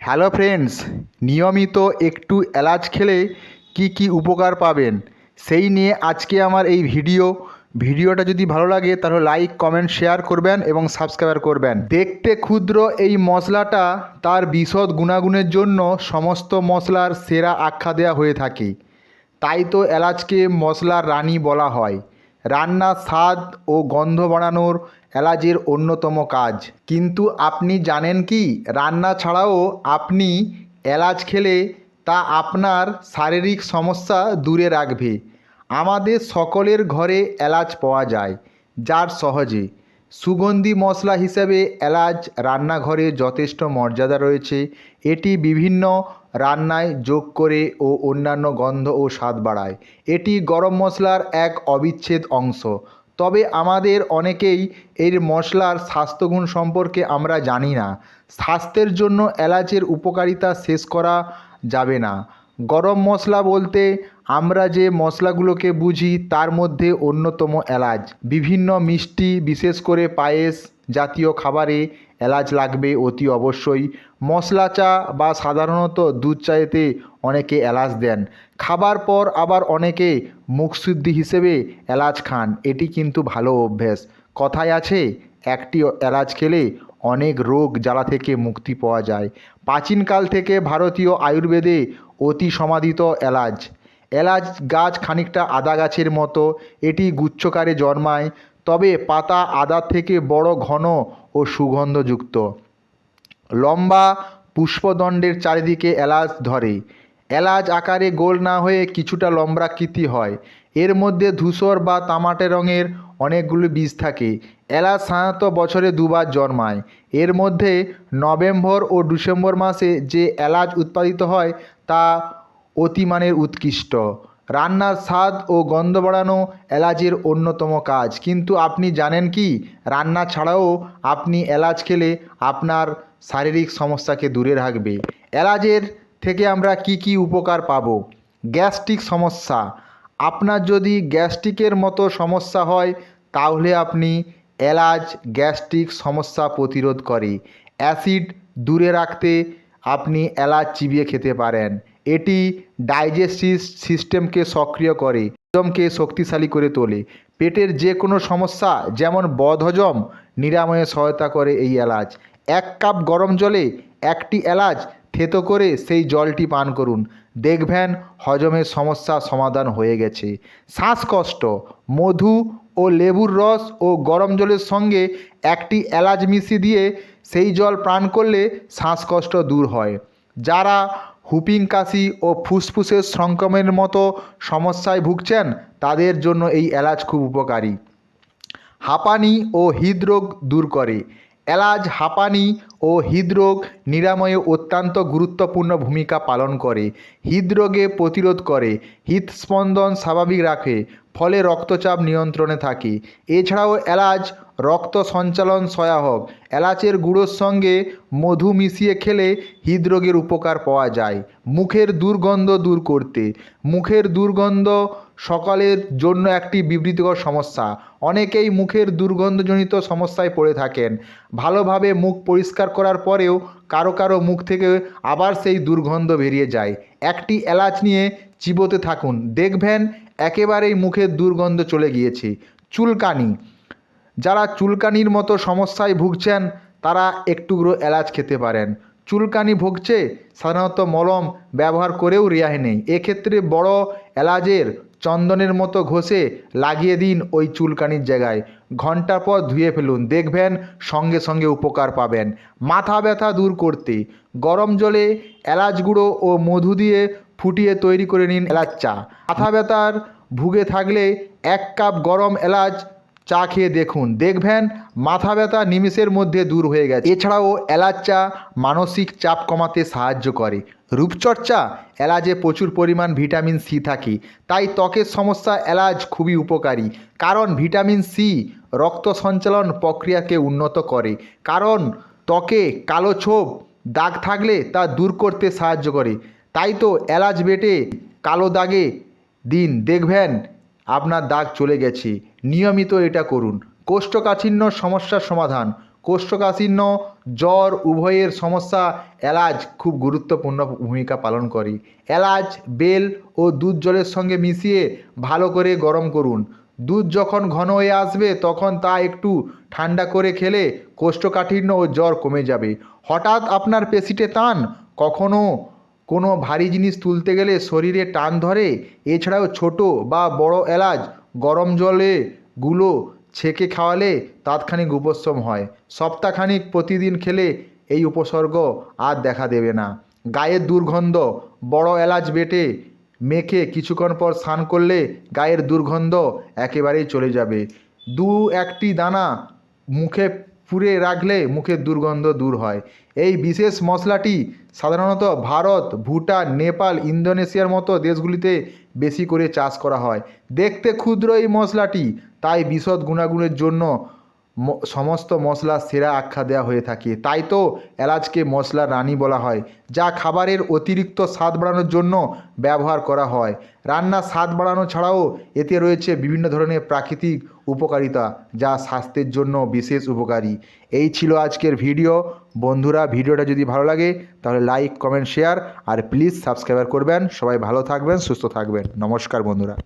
Hello friends নিয়মিত একটু এলাচ খেলে কি কি উপকার পাবেন? সেই নিয়ে আজকে আমার এই ভিডিও। ভিডিওটা যদি ভালো লাগে তাহলে লাইক কমেন্ট শেয়ার করবেন এবং সাবস্ক্রাইব করবেন। দেখতে ক্ষুদ্র এই মশলাটা তার বিশদ গুণাগুণের জন্য সমস্ত মশলার সেরা আখ্যা দেওয়া হয়ে থাকে। তাই তো এলাচকে মশলার রানী বলা হয়। রান্নার স্বাদ ও গন্ধ বাড়ানোর এলাচের অন্যতম কাজ। কিন্তু আপনি জানেন কি? রান্না ছাড়াও আপনি এলাচ খেলে তা আপনার শারীরিক সমস্যা দূরে রাখবে। আমাদের সকলের ঘরে এলাচ পাওয়া যায়, যার সহজে। সুগন্ধি মশলা হিসেবে এলাচ রান্নাঘরে যথেষ্ট মর্যাদা রয়েছে। এটি বিভিন্ন রান্নায় যোগ করে ও অন্যান্য গন্ধ ও স্বাদ বাড়ায়। এটি গরম মশলার এক অবিচ্ছেদ অংশ। তবে আমাদের অনেকেই এর মশলার স্বাস্থ্যগুণ সম্পর্কে আমরা জানি না। স্বাস্থ্যের জন্য এলাচের উপকারিতা শেষ করা যাবে না। গরম মশলা বলতে আমরা যে মশলাগুলোকে বুঝি তার মধ্যে অন্যতম এলাচ। বিভিন্ন মিষ্টি, বিশেষ করে পায়েস জাতীয় খাবারে এলাচ লাগবে অতি অবশ্যই। মশলা চা বা সাধারণত দুধ চায়েতে অনেকে এলাচ দেন। খাবার পর আবার অনেকে মুখশুদ্ধি হিসেবে এলাচ খান। এটি কিন্তু ভালো অভ্যেস। কথায় আছে, একটি এলাচ খেলে অনেক রোগ জ্বালা থেকে মুক্তি পাওয়া যায়। প্রাচীনকাল থেকে ভারতীয় আয়ুর্বেদে অতি সমাধিত এলাচ। এলাচ গাছ খানিকটা আদা গাছের মতো। এটি গুচ্ছকারে জন্মায়। তবে পাতা আদার থেকে বড় ঘন ও সুগন্ধযুক্ত। লম্বা পুষ্পদণ্ডের চারিদিকে এলাচ ধরে। এলাচ আকারে গোল না হয়ে কিছুটা লম্বাকৃতি হয়। এর মধ্যে ধূসর বা তামাটে রঙের অনেকগুলো বীজ থাকে। এলাচ সাধারণত বছরে দুবার জন্মায়। এর মধ্যে নভেম্বর ও ডিসেম্বর মাসে যে এলাচ উৎপাদিত হয় তা অতিমানের উৎকৃষ্ট। রান্নার স্বাদ ও গন্ধ বাড়ানো এলাচের অন্যতম কাজ। কিন্তু আপনি জানেন কি? রান্না ছাড়াও আপনি এলাচ খেলে আপনার শারীরিক সমস্যাকে দূরে রাখবে। এলাচের থেকে আমরা কি কি উপকার পাবো? গ্যাস্ট্রিক সমস্যা। আপনার যদি গ্যাস্ট্রিকের মতো সমস্যা হয়, তাহলে আপনি এলাচ গ্যাস্ট্রিক সমস্যা প্রতিরোধ করে। অ্যাসিড দূরে রাখতে আপনি এলাচ চিবিয়ে খেতে পারেন। এটি ডাইজেস্টিভ সিস্টেমকে সক্রিয় করে হজমকে শক্তিশালী করে তোলে। পেটের যে কোনো সমস্যা, যেমন বদহজম, নিরাময়ে সহায়তা করে এই এলাচ। এক কাপ গরম জলে একটি এলাচ থেতো করে সেই জলটি পান করুন। দেখবেন হজমের সমস্যা সমাধান হয়ে গেছে। শ্বাসকষ্ট, মধু ও লেবুর রস ও গরম জলের সঙ্গে একটি এলাচ মিশিয়ে দিয়ে সেই জল পান করলে শ্বাসকষ্ট দূর হয়। যারা হুপিং কাশি ও ফুসফুসের সংক্রমণের মতো সমস্যায় ভুগছেন, তাদের জন্য এই এলাচ খুব উপকারী। হাঁপানি ও হৃদরোগ দূর করে। এলাচ হাঁপানি ও হৃদরোগ নিরাময়ে অত্যন্ত গুরুত্বপূর্ণ ভূমিকা পালন করে। হৃদরোগে প্রতিরোধ করে। হৃদস্পন্দন স্বাভাবিক রাখে। ফলে রক্তচাপ নিয়ন্ত্রণে থাকে। এছাড়াও এলাচ, রক্ত সঞ্চালন সহায়ক। এলাচের গুঁড়োর সঙ্গে মধু মিশিয়ে খেলে হৃদরোগের উপকার পাওয়া যায়। মুখের দুর্গন্ধ দূর করতে। মুখের দুর্গন্ধ সকলের জন্য একটি বিবৃতিকর সমস্যা। অনেকেই মুখের দুর্গন্ধজনিত সমস্যায় পড়ে থাকেন। ভালোভাবে মুখ পরিষ্কার করার পরেও কারও কারও মুখ থেকে আবার সেই দুর্গন্ধ বেরিয়ে যায়। একটি এলাচ নিয়ে চিবোতে থাকুন। দেখবেন একেবারেই মুখের দুর্গন্ধ চলে গিয়েছে। চুলকানি। যারা চুলকানির মতো সমস্যায় ভুগছেন, তারা একটুকরো এলাচ খেতে পারেন। চুলকানি ভুগছে, সাধারণত মলম ব্যবহার করেও রেহাই নেই। এক্ষেত্রে বড় এলাচের চন্দনের মতো ঘষে লাগিয়ে দিন ওই চুলকানির জায়গায়। ঘণ্টা পর ধুয়ে ফেলুন। দেখবেন সঙ্গে সঙ্গে উপকার পাবেন। মাথা ব্যথা দূর করতে। গরম জলে এলাচ গুঁড়ো ও মধু দিয়ে ফুটিয়ে তৈরি করে নিন এলাচ চা। মাথা ব্যথার ভুগে থাকলে এক কাপ গরম এলাচ চা খেয়ে দেখুন। দেখবেন মাথা ব্যথা নিমিষের মধ্যে দূর হয়ে গেছে। এছাড়াও এলাচ চা মানসিক চাপ কমাতে সাহায্য করে। রূপচর্চা এলাচে প্রচুর পরিমাণ ভিটামিন সি থাকে। তাই ত্বকের সমস্যা এলাচ খুবই উপকারী। কারণ ভিটামিন সি রক্ত সঞ্চালন প্রক্রিয়াকে উন্নত করে। কারণ ত্বকে কালো ছোপ, দাগ থাকলে তা দূর করতে সাহায্য করে। তাই তো এলাচ বেটে কালো দাগে দিন দেখবেন, আপনার দাগ চলে গেছে। নিয়মিত এটা করুন। কোষ্ঠকাঠিন্য সমস্যার সমাধান। কোষ্ঠকাঠিন্য, জ্বর, উভয়ের সমস্যা এলাচ খুব গুরুত্বপূর্ণ ভূমিকা পালন করে। এলাচ, বেল ও দুধ জলের সঙ্গে মিশিয়ে ভালো করে গরম করুন। দুধ যখন ঘন হয়ে আসবে, তখন তা একটু ঠান্ডা করে খেলে কোষ্ঠকাঠিন্য ও জ্বর কমে যাবে। হঠাৎ আপনার পেশিতে টান, কখনো কোনো ভারী জিনিস তুলতে গেলে শরীরে টান ধরে, এছাড়াও ছোট বা বড় এলাচ, গরম জলে গুলো ছেঁকে খাওয়ালে তাৎক্ষণিক উপশম হয়। সপ্তাহখানিক প্রতিদিন খেলে এই উপসর্গ আর দেখা দেবে না। গায়ের দুর্গন্ধ, বড় এলাচ বেটে মেখে কিছুক্ষণ পর স্নান করলে গায়ের দুর্গন্ধ একেবারেই চলে যাবে। দু একটি দানা মুখে পুড়ে রাখলে মুখের দুর্গন্ধ দূর হয়। এই বিশেষ মশলাটি সাধারণত ভারত, ভুটান, নেপাল, ইন্দোনেশিয়ার মতো দেশগুলিতে বেশি করে চাষ করা হয়। দেখতে ক্ষুদ্র এই মশলাটি, তাই বিশদ গুণাগুণের জন্য সমস্ত মশলা সেরা আখ্যা দেওয়া হয়ে থাকে। তাই তো এলাচকে মশলার রানী বলা হয়, যা খাবারের অতিরিক্ত স্বাদ বাড়ানোর জন্য ব্যবহার করা হয়। রান্নার স্বাদ বাড়ানো ছাড়াও এতে রয়েছে বিভিন্ন ধরনের প্রাকৃতিক উপকারিতা যা স্বাস্থ্যের জন্য বিশেষ উপকারী। এই ছিল আজকের ভিডিও। বন্ধুরা, ভিডিওটা যদি ভালো লাগে, তাহলে লাইক কমেন্ট শেয়ার আর প্লিজ সাবস্ক্রাইবার করবেন। সবাই ভালো থাকবেন, সুস্থ থাকবেন। নমস্কার, বন্ধুরা।